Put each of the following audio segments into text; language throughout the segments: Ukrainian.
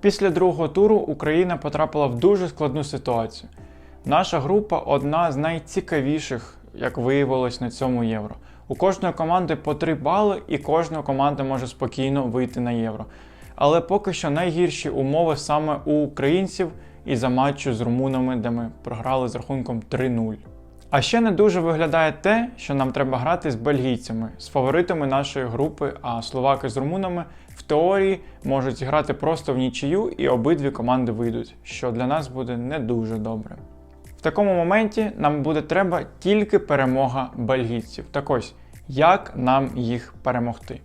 Після другого туру Україна потрапила в дуже складну ситуацію. Наша група одна з найцікавіших, як виявилось на цьому євро. У кожної команди по 3 бали, і кожна команда може спокійно вийти на євро. Але поки що найгірші умови саме у українців і за матчу з румунами, де ми програли з рахунком 3-0. А ще не дуже виглядає те, що нам треба грати з бельгійцями, з фаворитами нашої групи, а словаки з румунами теорії можуть зіграти просто в нічию і обидві команди вийдуть, що для нас буде не дуже добре. В такому моменті нам буде треба тільки перемога бельгійців. Так ось, як нам їх перемогти?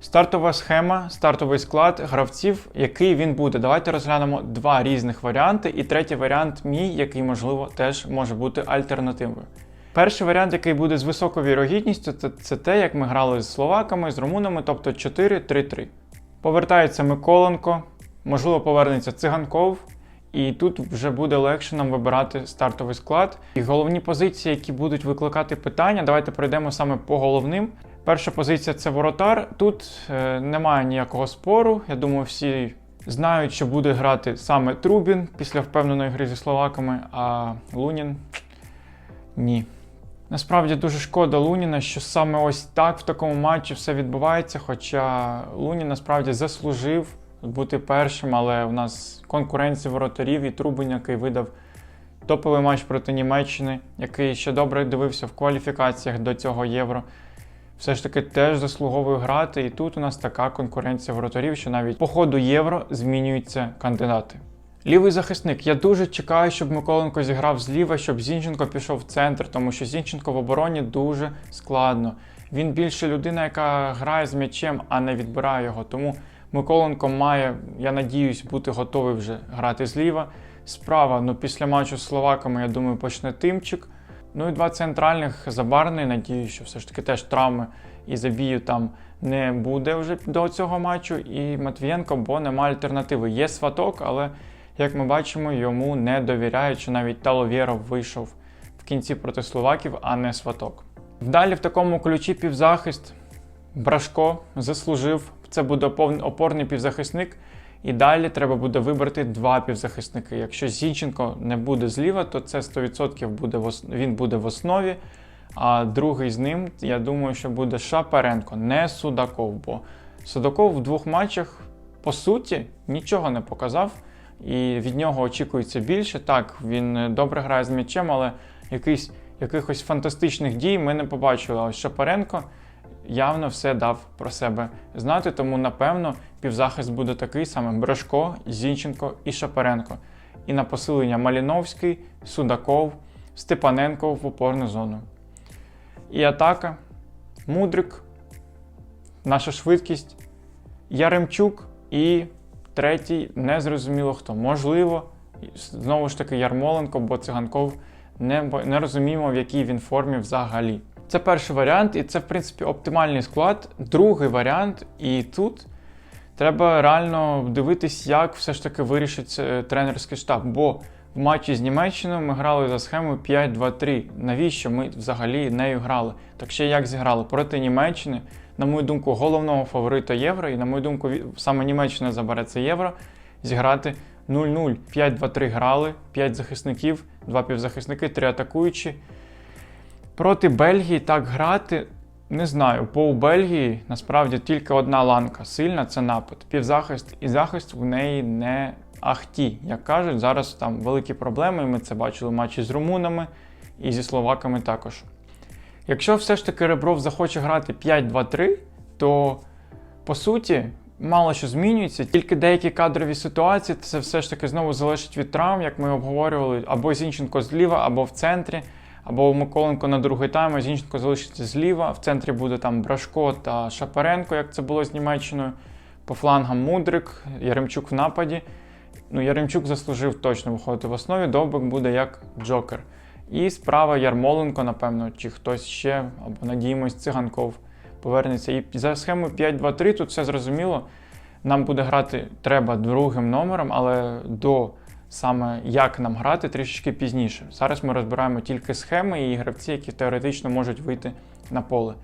Стартова схема, стартовий склад гравців, який він буде. Давайте розглянемо два різних варіанти, і третій варіант мій, який, можливо, теж може бути альтернативою. Перший варіант, який буде з високою вірогідністю, це, це те, як ми грали з словаками, з румунами, тобто 4-3-3. Повертається Миколенко, можливо, повернеться циганков, і тут вже буде легше нам вибирати стартовий склад. І головні позиції, які будуть викликати питання, давайте пройдемо саме по головним. Перша позиція це воротар. Тут е, немає ніякого спору. Я думаю, всі знають, що буде грати саме Трубін після впевненої гри зі словаками, а Лунін ні. Насправді дуже шкода Луніна, що саме ось так в такому матчі все відбувається. Хоча Лунін насправді заслужив бути першим, але у нас конкуренція воротарів і Трубин, який видав топовий матч проти Німеччини, який ще добре дивився в кваліфікаціях до цього євро. Все ж таки теж заслуговує грати, і тут у нас така конкуренція воротарів, що навіть по ходу євро змінюються кандидати. Лівий захисник. Я дуже чекаю, щоб Миколенко зіграв зліва, щоб Зінченко пішов в центр, тому що Зінченко в обороні дуже складно. Він більше людина, яка грає з м'ячем, а не відбирає його. Тому Миколенко має, я надіюсь, бути готовий вже грати зліва. Справа, ну після матчу з словаками, я думаю, почне Тимчик. Ну і два центральних забарний. Надію, що все ж таки теж травми і забію там не буде вже до цього матчу. І Матвієнко, бо немає альтернативи. Є сваток, але як ми бачимо, йому не довіряють, що навіть Таловєров вийшов в кінці проти словаків, а не сваток. Далі в такому ключі півзахист Брашко заслужив. Це буде опорний півзахисник. І далі треба буде вибрати два півзахисники. Якщо Зінченко не буде зліва, то це 100% буде в ос... він буде в основі. А другий з ним, я думаю, що буде Шапаренко, не Судаков. Бо Судаков в двох матчах, по суті, нічого не показав. І від нього очікується більше. Так, він добре грає з м'ячем, але якийсь, якихось фантастичних дій ми не побачили. Ось Шапаренко явно все дав про себе знати, тому напевно півзахист буде такий саме Брешко, Зінченко і Шапаренко. І на посилення Маліновський, Судаков, Степаненко в опорну зону. І атака, Мудрик, наша швидкість, Яремчук і третій незрозуміло хто. Можливо, знову ж таки Ярмоленко, бо циганков не, не розуміємо, в якій він формі взагалі. Це перший варіант, і це, в принципі, оптимальний склад. Другий варіант, і тут треба реально дивитись, як все ж таки вирішить тренерський штаб. Бо в матчі з Німеччиною ми грали за схемою 5-2-3. Навіщо ми взагалі нею грали? Так ще як зіграли проти Німеччини, на мою думку, головного фаворита євро, і на мою думку, саме Німеччина забере це євро, зіграти 0-0. 5-2-3 грали, 5 захисників, 2 півзахисники, 3 атакуючі. Проти Бельгії так грати не знаю. Бо у Бельгії насправді тільки одна ланка сильна це напад. Півзахист і захист в неї не ахті. Як кажуть, зараз там великі проблеми, ми це бачили в матчі з румунами і зі словаками також. Якщо все ж таки Ребров захоче грати 5-2-3, то по суті мало що змінюється, тільки деякі кадрові ситуації це все ж таки знову залежить від травм, як ми обговорювали, або Зінченко зліва, або в центрі. Або Миколенко на другий тайм, а Зінченко залишиться зліва. В центрі буде там Брашко та Шапаренко, як це було з Німеччиною. По флангам Мудрик, Яремчук в нападі. Ну, Яремчук заслужив точно виходити в основі. Довбик буде як Джокер. І справа Ярмоленко, напевно, чи хтось ще, або надіємось, циганков повернеться. І за схемою 5-2-3 тут все зрозуміло. Нам буде грати треба другим номером, але до саме як нам грати трішечки пізніше. Зараз ми розбираємо тільки схеми і гравці, які теоретично можуть вийти на поле.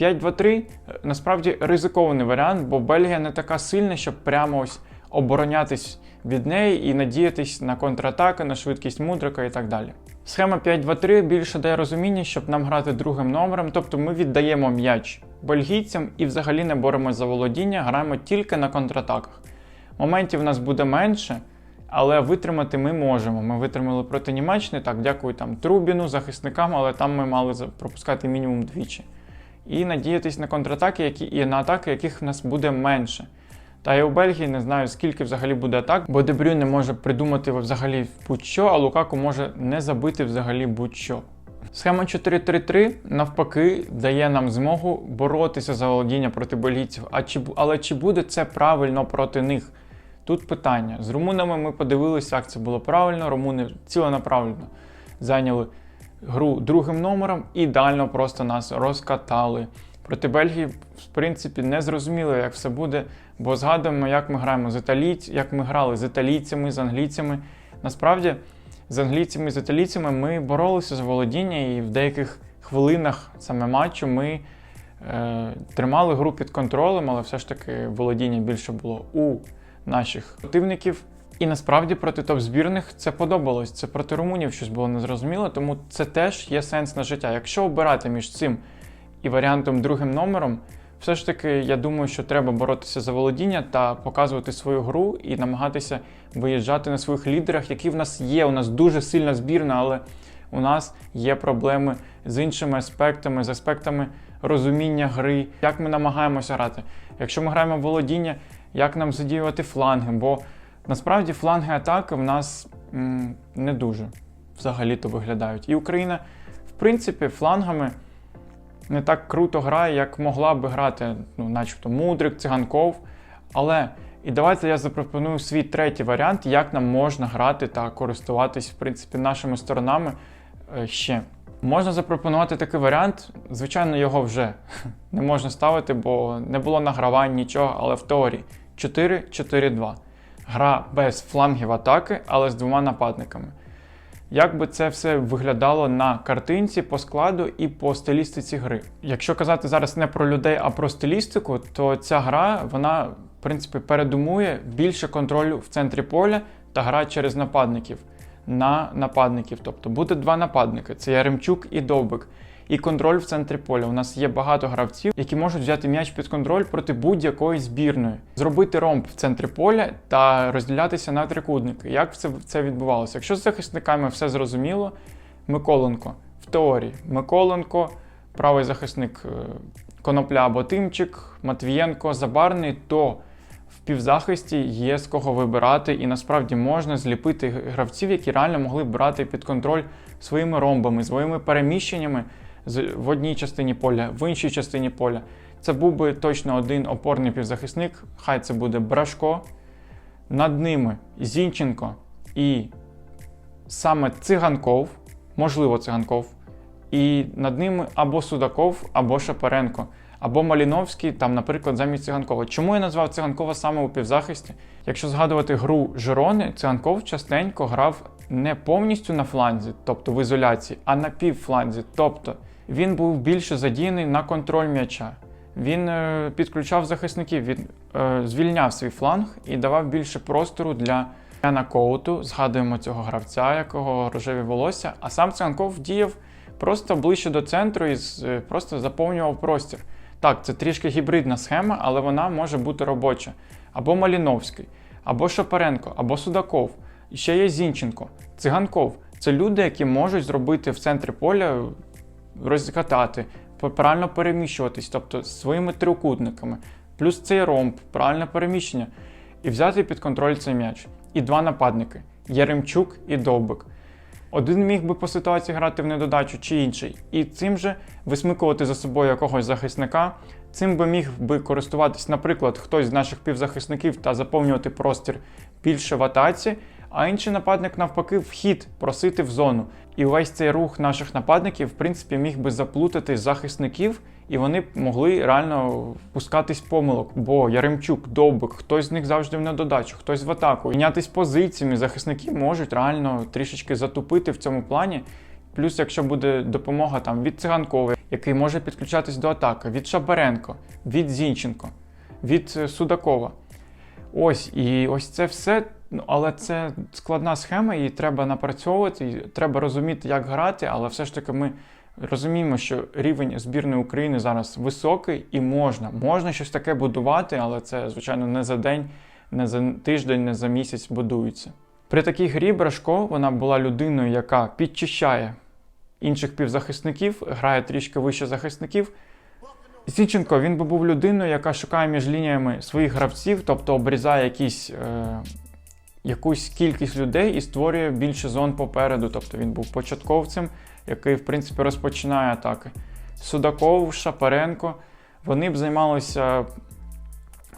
5-2-3 насправді ризикований варіант, бо Бельгія не така сильна, щоб прямо ось оборонятись від неї і надіятись на контратаки, на швидкість мудрика і так далі. Схема 5-2-3 більше дає розуміння, щоб нам грати другим номером, тобто ми віддаємо м'яч бельгійцям і взагалі не боремось за володіння, граємо тільки на контратаках. Моментів у нас буде менше, але витримати ми можемо. Ми витримали проти Німеччини, так, дякую там Трубіну, захисникам, але там ми мали пропускати мінімум двічі. І надіятись на контратаки, які і на атаки, яких в нас буде менше. Та я у Бельгії не знаю, скільки взагалі буде атак, бо Дебрю не може придумати взагалі будь-що, а Лукаку може не забити взагалі будь-що. Схема 4-3-3 навпаки дає нам змогу боротися за володіння проти бельгійців. А чи, але чи буде це правильно проти них? Тут питання. З румунами ми подивилися, як це було правильно. Румуни ціленаправленно зайняли гру другим номером і ідеально просто нас розкатали. Проти Бельгії, в принципі, не зрозуміло, як все буде, бо згадуємо, як ми граємо з італійцями, як ми грали з італійцями, з англійцями. Насправді, з англійцями і з італійцями ми боролися за володіння, і в деяких хвилинах саме матчу ми е, тримали гру під контролем, але все ж таки володіння більше було у наших противників. І насправді проти топ-збірних це подобалось. Це проти румунів щось було незрозуміло, тому це теж є сенс на життя. Якщо обирати між цим і варіантом другим номером, все ж таки, я думаю, що треба боротися за володіння та показувати свою гру і намагатися виїжджати на своїх лідерах, які в нас є. У нас дуже сильна збірна, але у нас є проблеми з іншими аспектами, з аспектами розуміння гри, як ми намагаємося грати. Якщо ми граємо в володіння, як нам задіювати фланги, бо насправді фланги атаки в нас м, не дуже взагалі-то виглядають. І Україна, в принципі, флангами не так круто грає, як могла би грати, ну, начебто, Мудрик, Циганков. Але і давайте я запропоную свій третій варіант, як нам можна грати та користуватись, в принципі, нашими сторонами е, ще. Можна запропонувати такий варіант. Звичайно, його вже не можна ставити, бо не було награвань нічого, але в теорії 4-4-2. Гра без флангів атаки, але з двома нападниками. Як би це все виглядало на картинці по складу і по стилістиці гри? Якщо казати зараз не про людей, а про стилістику, то ця гра вона в принципі передумує більше контролю в центрі поля та гра через нападників на нападників. Тобто буде два нападники: це Яремчук і Довбик. І контроль в центрі поля. У нас є багато гравців, які можуть взяти м'яч під контроль проти будь-якої збірної, зробити ромб в центрі поля та розділятися на трикутники. Як це, це відбувалося? Якщо з захисниками все зрозуміло, Миколенко в теорії Миколенко, правий захисник е, Конопля або Тимчик, Матвієнко, Забарний, то в півзахисті є з кого вибирати, і насправді можна зліпити гравців, які реально могли брати під контроль своїми ромбами, своїми переміщеннями в одній частині поля, в іншій частині поля. Це був би точно один опорний півзахисник, хай це буде Брашко. Над ними Зінченко і саме Циганков, можливо, Циганков, і над ними або Судаков, або Шапаренко, або Маліновський, там, наприклад, замість Циганкова. Чому я назвав Циганкова саме у півзахисті? Якщо згадувати гру Жирони, Циганков частенько грав не повністю на фланзі, тобто в ізоляції, а на півфланзі. Тобто він був більше задіяний на контроль м'яча. Він е, підключав захисників, він е, звільняв свій фланг і давав більше простору для Яна Коуту. Згадуємо цього гравця, якого рожеві волосся. А сам Циганков діяв просто ближче до центру і е, просто заповнював простір. Так, це трішки гібридна схема, але вона може бути робоча. Або Маліновський, або Шапаренко, або Судаков. І ще є Зінченко, Циганков. Це люди, які можуть зробити в центрі поля розкатати, правильно переміщуватись, тобто своїми трикутниками, плюс цей ромб, правильне переміщення, і взяти під контроль цей м'яч. І два нападники Яремчук і Довбик. Один міг би по ситуації грати в недодачу чи інший, і цим же висмикувати за собою якогось захисника. Цим би міг би користуватись, наприклад, хтось з наших півзахисників та заповнювати простір більше в атаці, а інший нападник навпаки вхід просити в зону. І увесь цей рух наших нападників, в принципі, міг би заплутати захисників, і вони могли реально впускатись помилок. Бо Яремчук, Довбик, хтось з них завжди в недодачу, хтось в атаку. Мінятись позиціями захисники можуть реально трішечки затупити в цьому плані. Плюс, якщо буде допомога там від циганкової, який може підключатись до атаки, від Шабаренко, від Зінченко, від е, Судакова. Ось, і ось це все. Ну, але це складна схема, її треба напрацьовувати, і треба розуміти, як грати, але все ж таки ми розуміємо, що рівень збірної України зараз високий і можна. Можна щось таке будувати, але це, звичайно, не за день, не за тиждень, не за місяць будується. При такій грі Брашко вона була людиною, яка підчищає інших півзахисників, грає трішки вище захисників. Зінченко він би був людиною, яка шукає між лініями своїх гравців, тобто обрізає якісь, е, якусь кількість людей і створює більше зон попереду. Тобто він був початковцем, який, в принципі, розпочинає атаки. Судаков, Шапаренко, вони б займалися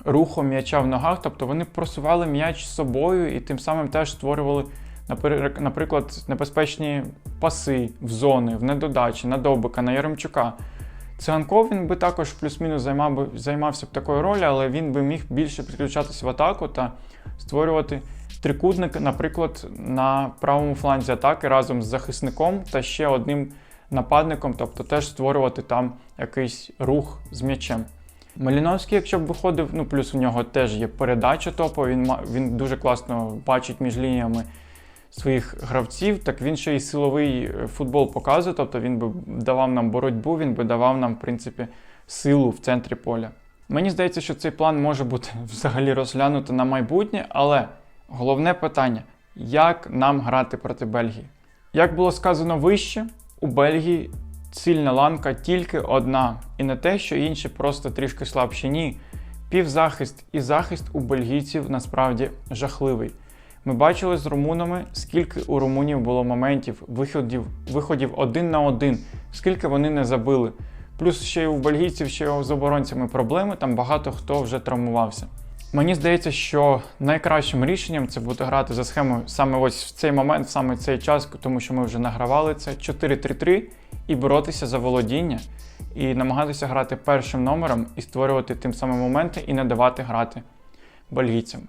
рухом м'яча в ногах, тобто вони просували м'яч з собою і тим самим теж створювали, наприклад, небезпечні паси в зони, в недодачі, на Довбика, на Яремчука. Циганков він би також плюс-мінус займав би, займався б такою ролью, але він би міг більше підключатися в атаку та створювати трикутник, наприклад, на правому фланзі атаки разом з захисником та ще одним нападником, тобто теж створювати там якийсь рух з м'ячем. Маліновський, якщо б виходив, ну плюс у нього теж є передача топова, він, він дуже класно бачить між лініями своїх гравців, так він ще й силовий е, футбол показує, тобто він би давав нам боротьбу, він би давав нам, в принципі, силу в центрі поля. Мені здається, що цей план може бути взагалі розглянути на майбутнє, але головне питання: як нам грати проти Бельгії? Як було сказано вище, у Бельгії сильна ланка тільки одна, і не те, що інші просто трішки слабші. Ні. Півзахист і захист у бельгійців насправді жахливий. Ми бачили з румунами, скільки у румунів було моментів, виходів, виходів один на один, скільки вони не забили. Плюс ще й у бельгійців, ще й з оборонцями проблеми, там багато хто вже травмувався. Мені здається, що найкращим рішенням це буде грати за схемою саме ось в цей момент, саме в цей час, тому що ми вже награвали це 4-3-3 і боротися за володіння, і намагатися грати першим номером і створювати тим самим моменти, і не давати грати бельгійцям.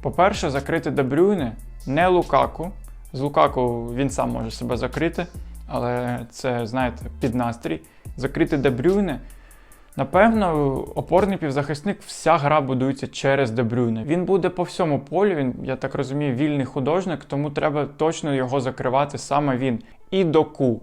По-перше, закрити Дебрюйне, не Лукаку. З Лукаку він сам може себе закрити, але це, знаєте, під настрій. Закрити Дебрюйне. Напевно, опорний півзахисник, вся гра будується через Дебрюйне. Він буде по всьому полю, він, я так розумію, вільний художник, тому треба точно його закривати саме він. І доку.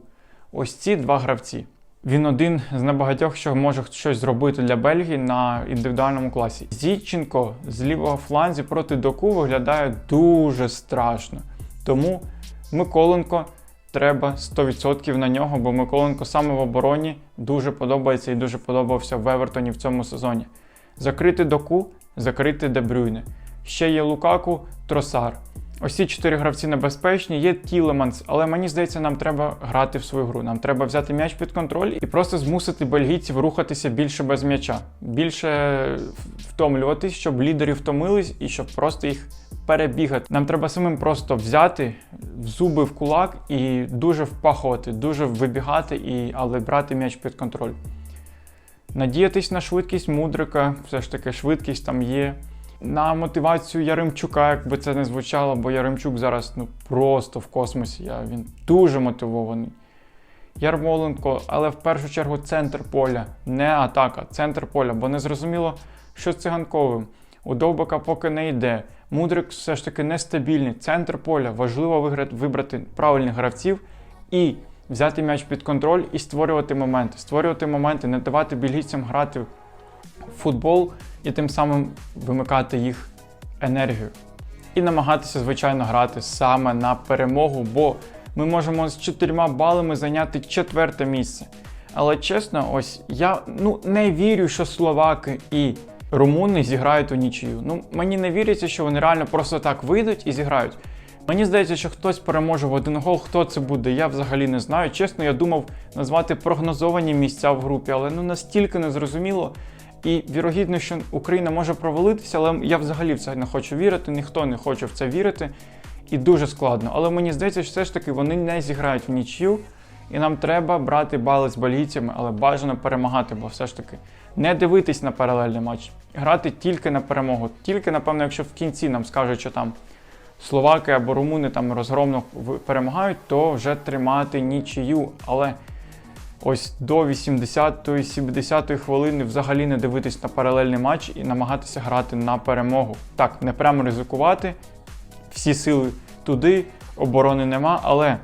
Ось ці два гравці. Він один з небагатьох, що може щось зробити для Бельгії на індивідуальному класі. Зіченко з лівого фланзі проти доку виглядає дуже страшно. Тому Миколенко треба 100% на нього, бо Миколенко саме в обороні дуже подобається і дуже подобався в Евертоні в цьому сезоні. Закрити доку, закрити Дебрюйне. Ще є Лукаку, Тросар. Ось ці чотири гравці небезпечні, є Тілеманс, але мені здається, нам треба грати в свою гру. Нам треба взяти м'яч під контроль і просто змусити бельгійців рухатися більше без м'яча, більше втомлюватись, щоб лідери втомились і щоб просто їх перебігати. Нам треба самим просто взяти в зуби в кулак і дуже впахувати, дуже вибігати, і, але брати м'яч під контроль. Надіятись на швидкість мудрика, все ж таки швидкість там є. На мотивацію Яремчука, як би це не звучало, бо Яремчук зараз ну, просто в космосі. Я, Він дуже мотивований. Ярмоленко, але в першу чергу центр поля, не атака, центр поля, бо не зрозуміло, що з циганковим. У Довбика поки не йде. Мудрик все ж таки нестабільний. Центр поля. Важливо вибрати правильних гравців і взяти м'яч під контроль і створювати моменти. Створювати моменти, не давати бельгійцям грати футбол і тим самим вимикати їх енергію. І намагатися, звичайно, грати саме на перемогу, бо ми можемо з чотирма балами зайняти четверте місце. Але чесно, ось я ну не вірю, що словаки і румуни зіграють у нічию. Ну мені не віриться, що вони реально просто так вийдуть і зіграють. Мені здається, що хтось переможе в один гол. Хто це буде? Я взагалі не знаю. Чесно, я думав назвати прогнозовані місця в групі, але ну настільки незрозуміло. І вірогідно, що Україна може провалитися, але я взагалі в це не хочу вірити, ніхто не хоче в це вірити. І дуже складно. Але мені здається, що все ж таки вони не зіграють в нічю, і нам треба брати бали з бельгійцями, але бажано перемагати, бо все ж таки не дивитись на паралельний матч, грати тільки на перемогу. Тільки, напевно, якщо в кінці нам скажуть, що там словаки або румуни там розгромно перемагають, то вже тримати нічию. Але ось до 80-ї, 70-ї хвилини взагалі не дивитись на паралельний матч і намагатися грати на перемогу. Так, не прямо ризикувати, всі сили туди, оборони нема, але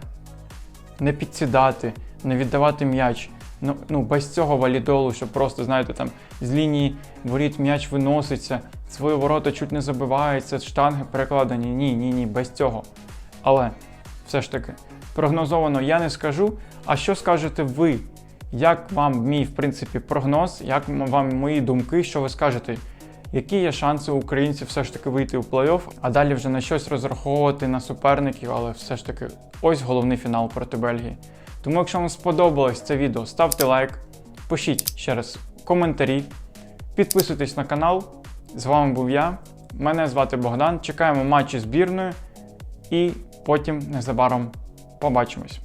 не підсідати, не віддавати м'яч. Ну, ну без цього валідолу, що просто, знаєте, там з лінії воріт м'яч виноситься, свої ворота чуть не забиваються, штанги перекладені. Ні, ні, ні, без цього. Але все ж таки, прогнозовано я не скажу. А що скажете ви? Як вам мій, в принципі, прогноз, як вам мої думки, що ви скажете? Які є шанси українців все ж таки вийти у плей-офф, а далі вже на щось розраховувати на суперників, але все ж таки ось головний фінал проти Бельгії. Тому, якщо вам сподобалось це відео, ставте лайк, пишіть ще раз коментарі, підписуйтесь на канал. З вами був я. Мене звати Богдан. Чекаємо матчі збірної і потім незабаром побачимось.